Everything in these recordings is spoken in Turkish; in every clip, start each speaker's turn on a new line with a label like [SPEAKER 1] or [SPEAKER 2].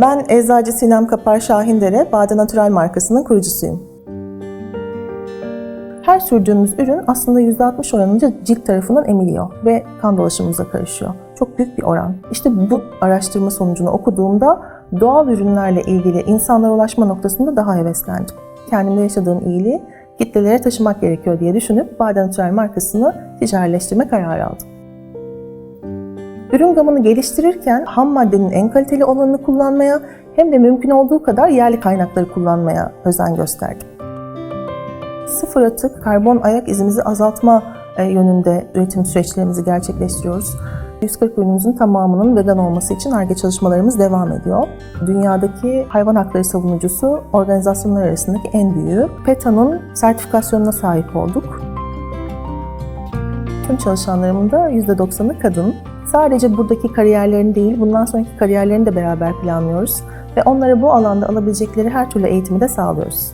[SPEAKER 1] Ben Eczacı Sinem Kapar Şahindere, Bade Natürel markasının kurucusuyum. Her sürdüğümüz ürün aslında %60 oranınca cilt tarafından emiliyor ve kan dolaşımımıza karışıyor. Çok büyük bir oran. İşte bu araştırma sonucunu okuduğumda doğal ürünlerle ilgili insanlara ulaşma noktasında daha heveslendim. Kendimde yaşadığım iyiliği kitlelere taşımak gerekiyor diye düşünüp Bade Natürel markasını ticarileştirme kararı aldım. Ürün gamını geliştirirken ham maddenin en kaliteli olanını kullanmaya hem de mümkün olduğu kadar yerli kaynakları kullanmaya özen gösterdim. Sıfır atık, karbon ayak izimizi azaltma e, yönünde üretim süreçlerimizi gerçekleştiriyoruz. 140 ürünümüzün tamamının vegan olması için ARGE çalışmalarımız devam ediyor. Dünyadaki hayvan hakları savunucusu organizasyonlar arasındaki en büyüğü. PETA'nın sertifikasyonuna sahip olduk. Tüm çalışanlarımın da %90'ı kadın. Sadece buradaki kariyerlerini değil, bundan sonraki kariyerlerini de beraber planlıyoruz. Ve onlara bu alanda alabilecekleri her türlü eğitimi de sağlıyoruz.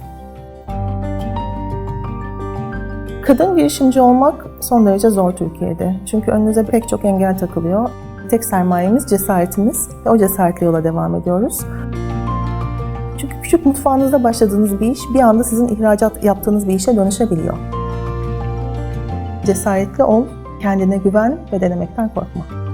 [SPEAKER 1] Kadın girişimci olmak son derece zor Türkiye'de. Çünkü önünüze pek çok engel takılıyor. Tek sermayemiz cesaretimiz ve o cesaretle yola devam ediyoruz. Çünkü küçük mutfağınızda başladığınız bir iş bir anda sizin ihracat yaptığınız bir işe dönüşebiliyor. Cesaretli ol, kendine güven ve denemekten korkma.